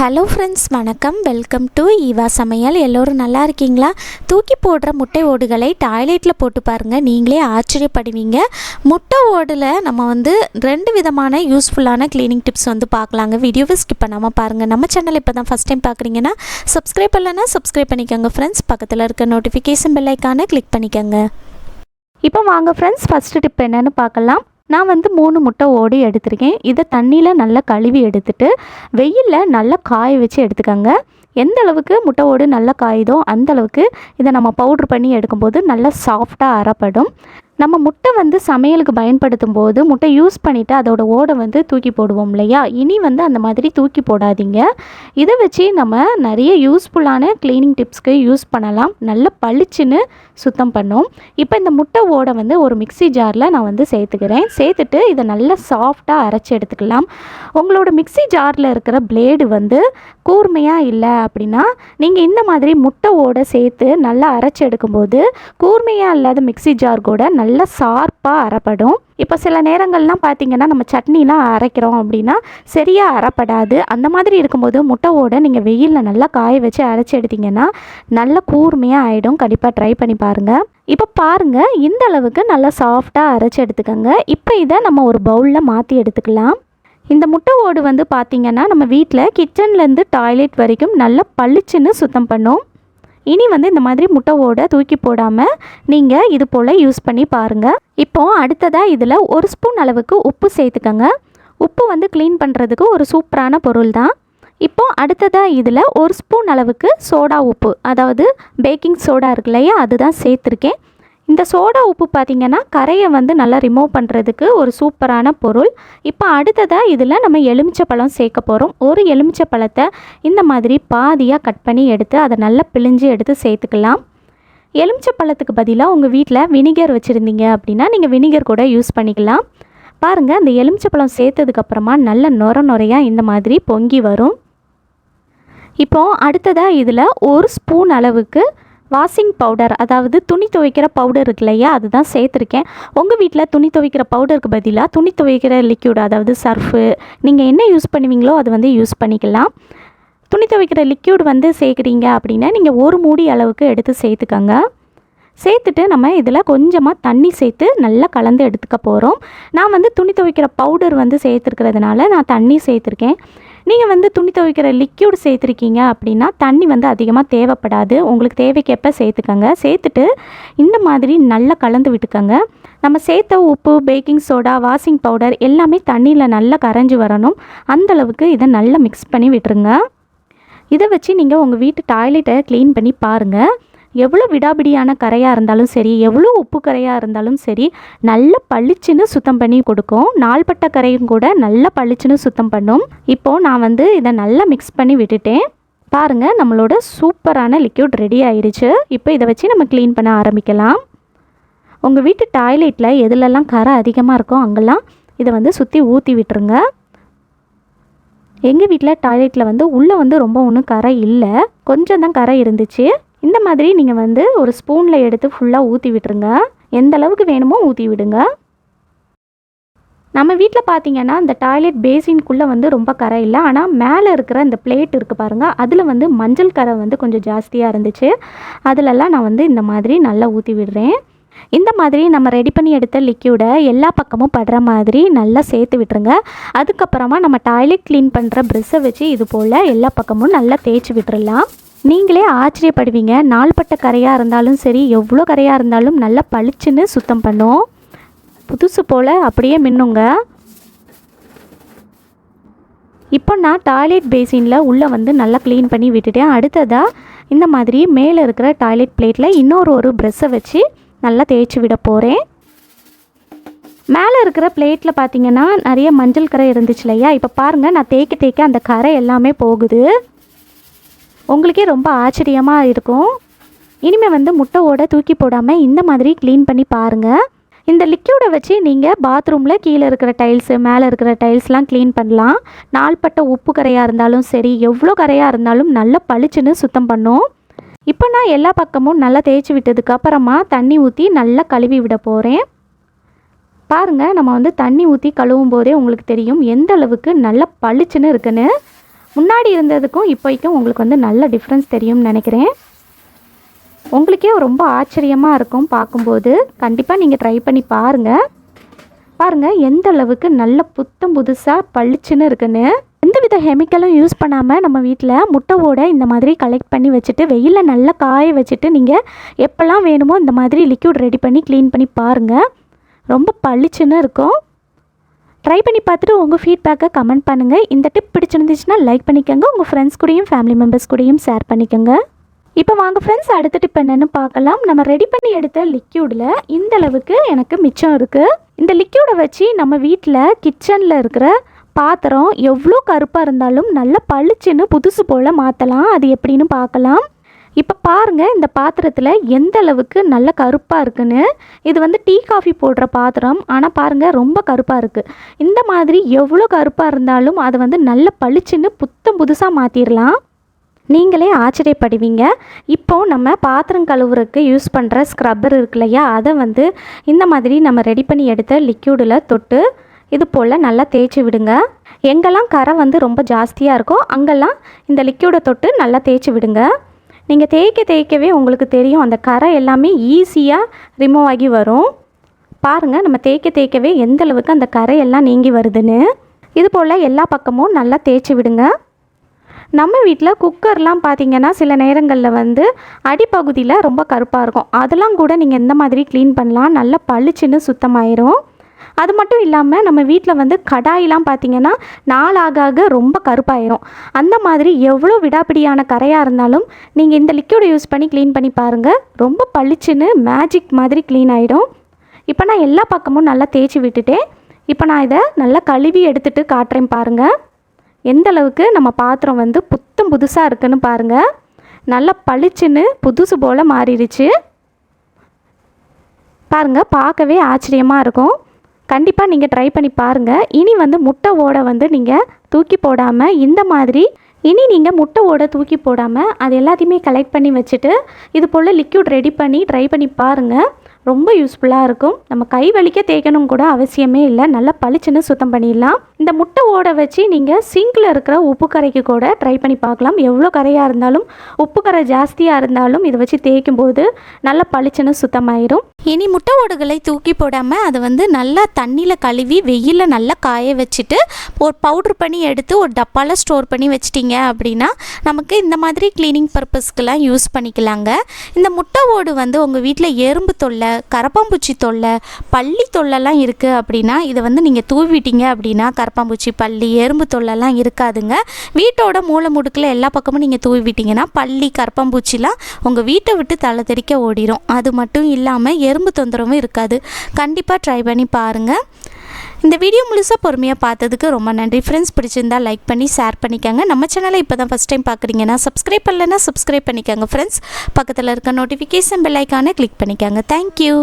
Hello friends வணக்கம். Welcome to Eva சமையல் எல்லோரும் நல்லா இருக்கீங்களா? தூக்கி போடுற முட்டை ஓடுகளை டாய்லெட்டில் போட்டு பாருங்கள் நீங்களே ஆச்சரியப்படுவீங்க. முட்டை ஓடில் நம்ம வந்து ரெண்டு விதமான யூஸ்ஃபுல்லான க்ளீனிங் டிப்ஸ் வந்து பார்க்கலாங்க. வீடியோவை ஸ்கிப் பண்ணாமல் பாருங்கள் நம்ம சேனல் இப்போ தான் ஃபஸ்ட் டைம் பார்க்குறீங்கன்னா சப்ஸ்கிரைப் பண்ணலன்னா சப்ஸ்கிரைப் பண்ணிக்கோங்க ஃப்ரெண்ட்ஸ் பக்கத்தில் இருக்க நோட்டிஃபிகேஷன் பெல்லைக்கான கிளிக் பண்ணிக்கோங்க. இப்போ வாங்க ஃப்ரெண்ட்ஸ் ஃபஸ்ட்டு டிப் என்னென்னு பார்க்கலாம். நான் வந்து மூணு முட்டை ஓடி எடுத்திருக்கேன். இதை தண்ணியில் நல்லா கழுவி எடுத்துட்டு வெயிலில் நல்லா காய வச்சு எடுத்துக்கோங்க. எந்த அளவுக்கு முட்டை ஓடு நல்லா காயுதோ அந்த அளவுக்கு இதை நம்ம பவுட்ரு பண்ணி எடுக்கும்போது நல்லா சாஃப்டாக அறப்படும் நம்ம முட்டை வந்து சமையலுக்கு பயன்படுத்தும் போது முட்டை யூஸ் பண்ணிவிட்டு அதோட ஓடை வந்து தூக்கி போடுவோம் இல்லையா? இனி வந்து அந்த மாதிரி தூக்கி போடாதீங்க. இதை வச்சு நம்ம நிறைய யூஸ்ஃபுல்லான க்ளீனிங் டிப்ஸ்க்கு யூஸ் பண்ணலாம். நல்ல பளிச்சுன்னு சுத்தம் பண்ணும். இப்போ இந்த முட்டை ஓடை வந்து ஒரு மிக்ஸி ஜாரில் நான் வந்து சேர்த்துக்கிறேன். சேர்த்துட்டு இதை நல்லா சாஃப்டாக அரைச்சி எடுத்துக்கலாம். உங்களோட மிக்ஸி ஜாரில் இருக்கிற பிளேடு வந்து கூர்மையாக இல்லை அப்படின்னா நீங்கள் இந்த மாதிரி முட்டை ஓடை சேர்த்து நல்லா அரைச்சி எடுக்கும்போது கூர்மையாக இல்லாத மிக்ஸி ஜார் கூட நல்லா நல்லா ஷார்ப்பாக அரைப்படும். இப்போ சில நேரங்கள்லாம் பார்த்தீங்கன்னா நம்ம சட்னிலாம் அரைக்கிறோம் அப்படின்னா சரியாக அரைப்படாது. அந்த மாதிரி இருக்கும்போது முட்டை ஓடை நீங்கள் வெயிலில் நல்லா காய வச்சு அரைச்சி எடுத்தீங்கன்னா நல்ல கூர்மையாக ஆகிடும் கண்டிப்பாக ட்ரை பண்ணி பாருங்கள் இப்போ பாருங்கள் இந்த அளவுக்கு நல்லா சாஃப்டாக அரைச்சி எடுத்துக்கோங்க. இப்போ இதை நம்ம ஒரு பவுலில் மாற்றி எடுத்துக்கலாம். இந்த முட்டை ஓடு வந்து பார்த்திங்கன்னா நம்ம வீட்டில் கிச்சன்லேருந்து டாய்லெட் வரைக்கும் நல்லா பளிச்சுன்னு சுத்தம் பண்ணும். இனி வந்து இந்த மாதிரி முட்டை தூக்கி போடாமல் நீங்கள் இது போல் யூஸ் பண்ணி பாருங்கள் இப்போது அடுத்ததாக இதில் ஒரு ஸ்பூன் அளவுக்கு உப்பு சேர்த்துக்கோங்க. உப்பு வந்து க்ளீன் பண்ணுறதுக்கு ஒரு சூப்பரான பொருள் தான் இப்போ அடுத்ததாக இதில் ஒரு ஸ்பூன் அளவுக்கு சோடா உப்பு அதாவது பேக்கிங் சோடா இருக்கு இல்லையா அதுதான் சேர்த்துருக்கேன். இந்த சோடா உப்பு பார்த்திங்கன்னா கரையை வந்து நல்லா ரிமூவ் பண்ணுறதுக்கு ஒரு சூப்பரான பொருள். இப்போ அடுத்ததாக இதில் நம்ம எலுமிச்சை பழம் சேர்க்க போகிறோம் ஒரு எலுமிச்சை பழத்தை இந்த மாதிரி பாதியாக கட் பண்ணி எடுத்து அதை நல்லா பிழிஞ்சு எடுத்து சேர்த்துக்கலாம். எலுமிச்சை பழத்துக்கு பதிலாக உங்கள் வீட்டில் வினிகர் வச்சுருந்தீங்க அப்படின்னா நீங்கள் வினிகர் கூட யூஸ் பண்ணிக்கலாம். பாருங்கள் அந்த எலுமிச்சை பழம் சேர்த்ததுக்கப்புறமா நல்ல நொர நொறையாக இந்த மாதிரி பொங்கி வரும். இப்போது அடுத்ததாக இதில் ஒரு ஸ்பூன் அளவுக்கு வாஷிங் பவுடர் அதாவது துணி துவைக்கிற பவுடர் இருக்கு இல்லையா? அதுதான் சேர்த்துருக்கேன். உங்கள் வீட்டில் துணி துவைக்கிற பவுடருக்கு பதிலாக துணி துவைக்கிற லிக்யூட் அதாவது சர்ஃபு நீங்கள் என்ன யூஸ் பண்ணுவீங்களோ அது வந்து யூஸ் பண்ணிக்கலாம். துணி துவைக்கிற லிக்யூட் வந்து சேர்க்குறீங்க அப்படின்னா நீங்கள் ஒரு மூடி அளவுக்கு எடுத்து சேர்த்துக்கோங்க. சேர்த்துட்டு நம்ம இதில் கொஞ்சமாக தண்ணி சேர்த்து நல்லா கலந்து எடுத்துக்க போகிறோம் நான் வந்து துணி துவைக்கிற பவுடர் வந்து சேர்த்துருக்கிறதுனால நான் தண்ணி சேர்த்துருக்கேன். நீங்கள் வந்து துணி துவைக்கிற லிக்யூட் சேர்த்துருக்கீங்க அப்படின்னா தண்ணி வந்து அதிகமாக தேவைப்படாது. உங்களுக்கு தேவைக்கேற்ப சேர்த்துக்கோங்க. சேர்த்துட்டு இந்த மாதிரி நல்லா கலந்து விட்டுக்கோங்க. நம்ம சேர்த்த உப்பு பேக்கிங் சோடா வாஷிங் பவுடர் எல்லாமே தண்ணியில் நல்லா கரைஞ்சி வரணும். அந்தளவுக்கு இதை நல்லா மிக்ஸ் பண்ணி விட்டுருங்க. இதை வச்சு நீங்கள் உங்கள் வீட்டு டாய்லெட்டை க்ளீன் பண்ணி பாருங்கள் எவ்வளோ விடாபிடியான கரையாக இருந்தாலும் சரி எவ்வளோ உப்பு கரையாக இருந்தாலும் சரி நல்ல பளிச்சுன்னு சுத்தம் பண்ணி கொடுக்கும். நாள்பட்ட கரையும் கூட நல்லா பளிச்சுன்னு சுத்தம் பண்ணும். இப்போது நான் வந்து இதை நல்லா மிக்ஸ் பண்ணி விட்டுட்டேன். பாருங்கள் நம்மளோட சூப்பரான லிக்யூட் ரெடி ஆயிடுச்சு இப்போ இதை வச்சு நம்ம க்ளீன் பண்ண ஆரம்பிக்கலாம். உங்கள் வீட்டு டாய்லெட்டில் எதுலெல்லாம் கரை அதிகமாக இருக்கோ அங்கெல்லாம் இதை வந்து சுற்றி ஊற்றி விட்டுருங்க. எங்கள் வீட்டில் டாய்லெட்டில் வந்து உள்ளே வந்து ரொம்ப ஒன்றும் கரை இல்லை. கொஞ்சம் தான் கரை இருந்துச்சு. இந்த மாதிரி நீங்கள் வந்து ஒரு ஸ்பூனில் எடுத்து ஃபுல்லாக ஊற்றி விட்டுருங்க. எந்த அளவுக்கு வேணுமோ ஊற்றி விடுங்க. நம்ம வீட்டில் பார்த்தீங்கன்னா இந்த டாய்லெட் பேசின்குள்ளே வந்து ரொம்ப கரை இல்லை. ஆனால் மேலே இருக்கிற இந்த பிளேட் இருக்குது பாருங்கள் அதில் வந்து மஞ்சள் கரை வந்து கொஞ்சம் ஜாஸ்தியாக இருந்துச்சு. அதிலெல்லாம் நான் வந்து இந்த மாதிரி நல்லா ஊற்றி விடுறேன். இந்த மாதிரி நம்ம ரெடி பண்ணி எடுத்த லிக்யூடை எல்லா பக்கமும் படுற மாதிரி நல்லா சேர்த்து விட்டுருங்க. அதுக்கப்புறமா நம்ம டாய்லெட் க்ளீன் பண்ணுற ப்ரெஷ்ஷை வச்சு இது போல் எல்லா பக்கமும் நல்லா தேய்ச்சி விட்டுறலாம். நீங்களே ஆச்சரியப்படுவீங்க. நாள்பட்ட கரையாக இருந்தாலும் சரி எவ்வளோ கரையாக இருந்தாலும் நல்லா பளிச்சுன்னு சுத்தம் பண்ணும். புதுசு போல் அப்படியே மின்னுங்க. இப்போ நான் டாய்லெட் பேசினில் உள்ளே வந்து நல்லா க்ளீன் பண்ணி விட்டுட்டேன். அடுத்ததாக இந்த மாதிரி மேலே இருக்கிற டாய்லெட் பிளேட்டில் இன்னொரு ஒரு ப்ரெஷ்ஷை வச்சு நல்லா தேய்ச்சி விட போகிறேன் மேலே இருக்கிற பிளேட்டில் பார்த்தீங்கன்னா நிறைய மஞ்சள் கரை இருந்துச்சு இல்லையா? இப்போ பாருங்கள் நான் தேய்க்க தேய்க்க அந்த கரை எல்லாமே போகுது. உங்களுக்கே ரொம்ப ஆச்சரியமாக இருக்கும். இனிமேல் வந்து முட்டையோட தூக்கி போடாமல் இந்த மாதிரி க்ளீன் பண்ணி பாருங்கள் இந்த லிக்யூடை வச்சு நீங்கள் பாத்ரூமில் கீழே இருக்கிற டைல்ஸு மேலே இருக்கிற டைல்ஸ்லாம் க்ளீன் பண்ணலாம். நாள்பட்ட உப்பு கரையாக இருந்தாலும் சரி எவ்வளோ கரையாக இருந்தாலும் நல்லா பளிச்சுன்னு சுத்தம் பண்ணும். இப்போ நான் எல்லா பக்கமும் நல்லா தேய்ச்சி விட்டதுக்கு அப்புறமா தண்ணி ஊற்றி நல்லா கழுவி விட போகிறேன் பாருங்கள் நம்ம வந்து தண்ணி ஊற்றி கழுவும் போதே உங்களுக்கு தெரியும் எந்த அளவுக்கு நல்லா பளிச்சுன்னு இருக்குன்னு. முன்னாடி இருந்ததுக்கும் இப்போக்கும் உங்களுக்கு வந்து நல்ல டிஃப்ரென்ஸ் தெரியும்னு நினைக்கிறேன். உங்களுக்கே ரொம்ப ஆச்சரியமாக இருக்கும் பார்க்கும்போது. கண்டிப்பாக நீங்கள் ட்ரை பண்ணி பாருங்கள் பாருங்கள் எந்த அளவுக்கு நல்ல புத்தம் புதுசாக பளிச்சுன்னு இருக்குன்னு. எந்தவித கெமிக்கலும் யூஸ் பண்ணாமல் நம்ம வீட்டில் முட்டை இந்த மாதிரி கலெக்ட் பண்ணி வச்சுட்டு வெயிலில் நல்லா காய வச்சுட்டு நீங்கள் எப்போல்லாம் வேணுமோ இந்த மாதிரி லிக்யூட் ரெடி பண்ணி க்ளீன் பண்ணி பாருங்கள் ரொம்ப பளிச்சுன்னு இருக்கும். ட்ரை பண்ணி பார்த்துட்டு உங்கள் ஃபீட்பேக்கை கமெண்ட் பண்ணுங்கள் இந்த டிப் பிடிச்சிருந்துச்சுன்னா லைக் பண்ணிக்கோங்க. உங்கள் ஃப்ரெண்ட்ஸ் கூடயும் ஃபேமிலி மெம்பர்ஸ் கூடயும் ஷேர் பண்ணிக்கோங்க. இப்போ வாங்க ஃப்ரெண்ட்ஸ் அடுத்த டிப் என்னென்னு பார்க்கலாம். நம்ம ரெடி பண்ணி எடுத்த லிக்யூடில் இந்த அளவுக்கு எனக்கு மிச்சம் இருக்குது இந்த லிக்யூடை வச்சு நம்ம வீட்டில் கிச்சனில் இருக்கிற பாத்திரம் எவ்வளோ கருப்பாக இருந்தாலும் நல்ல பளிச்சுன்னு புதுசு போல் மாற்றலாம் அது எப்படின்னு பார்க்கலாம். இப்போ பாருங்கள் இந்த பாத்திரத்தில் எந்த அளவுக்கு நல்ல கருப்பாக இருக்குன்னு. இது வந்து டீ காஃபி போடுற பாத்திரம். ஆனால் பாருங்கள் ரொம்ப கருப்பாக இருக்குது இந்த மாதிரி எவ்வளோ கருப்பாக இருந்தாலும் அதை வந்து நல்ல பளிச்சுன்னு புத்தம் புதுசாக மாற்றிடலாம் நீங்களே ஆச்சரியப்படுவீங்க. இப்போ நம்ம பாத்திரம் கழுவுறதுக்கு யூஸ் பண்ணுற ஸ்க்ரப்பர் இருக்கு இல்லையா? அதை வந்து இந்த மாதிரி நம்ம ரெடி பண்ணி எடுத்த லிக்யூடில் தொட்டு இது போல் நல்லா தேய்ச்சி விடுங்க. எங்கெல்லாம் கரை வந்து ரொம்ப ஜாஸ்தியாக இருக்கோ அங்கெல்லாம் இந்த லிக்யூடை தொட்டு நல்லா தேய்ச்சி விடுங்க. நீங்கள் தேய்க்க தேய்க்கவே உங்களுக்கு தெரியும் அந்த கரை எல்லாமே ஈஸியாக ரிமூவ் ஆகி வரும். பாருங்கள் நம்ம தேய்க்க தேய்க்கவே எந்த அளவுக்கு அந்த கரையெல்லாம் நீங்கி வருதுன்னு. இது போல் எல்லா பக்கமும் நல்லா தேய்ச்சி விடுங்க. நம்ம வீட்டில் குக்கர்லாம் பார்த்தீங்கன்னா சில நேரங்களில் வந்து அடிப்பகுதியில் ரொம்ப கருப்பாக இருக்கும். அதெல்லாம் கூட நீங்கள் இந்த மாதிரி க்ளீன் பண்ணலாம். நல்லா பளிச்சுன்னு சுத்தமாயிரும். அது மட்டும் இல்லாமல் நம்ம வீட்டில் வந்து கடாயெலாம் பார்த்தீங்கன்னா நாளாக ஆக ரொம்ப கருப்பாயிரும். அந்த மாதிரி எவ்வளோ விடாப்பிடியான கரையாக இருந்தாலும் நீங்கள் இந்த லிக்யூடை யூஸ் பண்ணி க்ளீன் பண்ணி பாருங்கள் ரொம்ப பளிச்சுன்னு மேஜிக் மாதிரி க்ளீன் ஆகிடும் இப்போ நான் எல்லா பக்கமும் நல்லா தேய்ச்சி விட்டுட்டேன். இப்போ நான் இதை நல்லா கழுவி எடுத்துகிட்டு காட்டுறேன் பாருங்கள் எந்த அளவுக்கு நம்ம பாத்திரம் வந்து புத்தம் புதுசாக இருக்குன்னு பாருங்கள் நல்லா பளிச்சுன்னு புதுசு போல் மாறிடுச்சு. பாருங்கள் பார்க்கவே ஆச்சரியமாக இருக்கும். கண்டிப்பாக நீங்கள் ட்ரை பண்ணி பாருங்கள் இனி வந்து முட்டை ஓட வந்து நீங்கள் தூக்கி போடாமல் இந்த மாதிரி இனி நீங்கள் முட்டை ஓட தூக்கி போடாமல் அது எல்லாத்தையுமே கலெக்ட் பண்ணி வச்சுட்டு இது போல் லிக்யூட் ரெடி பண்ணி ட்ரை பண்ணி பாருங்கள் ரொம்ப யூஸ்ஃபுல்லாக இருக்கும். நம்ம கை வலிக்க தேய்க்கணும் கூட அவசியமே இல்லை. நல்லா பளிச்சுன்னு சுத்தம் பண்ணிடலாம். இந்த முட்டை ஓட வச்சு நீங்கள் சிங்கில் இருக்கிற உப்பு கரைக்கு கூட ட்ரை பண்ணி பார்க்கலாம். எவ்வளோ கரையாக இருந்தாலும் உப்பு கரை ஜாஸ்தியாக இருந்தாலும் இதை வச்சு தேய்க்கும் போது நல்லா பளிச்சுன்னு சுத்தமாயிரும். இனி முட்டை ஓடுகளை தூக்கி போடாமல் அதை வந்து நல்லா தண்ணியில் கழுவி வெயிலில் நல்லா காய வச்சுட்டு ஒரு பவுட்ரு பண்ணி எடுத்து ஒரு டப்பாவில் ஸ்டோர் பண்ணி வச்சிட்டிங்க அப்படின்னா நமக்கு இந்த மாதிரி க்ளீனிங் பர்பஸ்க்கெலாம் யூஸ் பண்ணிக்கலாங்க. இந்த முட்டை ஓடு வந்து உங்கள் வீட்டில் எறும்பு தொல்லை கரப்பாம்பூச்சி தொல்லை பள்ளி தொல்லைலாம் இருக்குது அப்படின்னா இதை வந்து நீங்கள் தூவிட்டீங்க அப்படின்னா கரப்பாம்பூச்சி பள்ளி எறும்பு தொல்லைலாம் இருக்காதுங்க. வீட்டோட மூளை முடுக்கில் எல்லா பக்கமும் நீங்கள் தூவி விட்டீங்கன்னா பள்ளி கரப்பாம்பூச்சிலாம் உங்கள் வீட்டை விட்டு தலை தெறிக்க ஓடிடும் அது மட்டும் இல்லாமல் எறும்பு தொந்தரவும் இருக்காது. கண்டிப்பாக ட்ரை பண்ணி பாருங்கள் இந்த வீடியோ முழுசாக பொறுமையாக பார்த்ததுக்கு ரொம்ப நன்றி. ஃப்ரெண்ட்ஸ் பிடிச்சிருந்தா லைக் பண்ணி ஷேர் பண்ணிக்கோங்க. நம்ம சேனலை இப்போ தான் ஃபஸ்ட் டைம் பார்க்குறீங்கன்னா சப்ஸ்கிரைப் பண்ணலைன்னா சப்ஸ்கிரைப் பண்ணிக்கோங்க. ஃப்ரெண்ட்ஸ் பக்கத்தில் இருக்க நோட்டிஃபிகேஷன் பெல் ஐக்கானை கிளிக் பண்ணிக்கோங்க. Thank you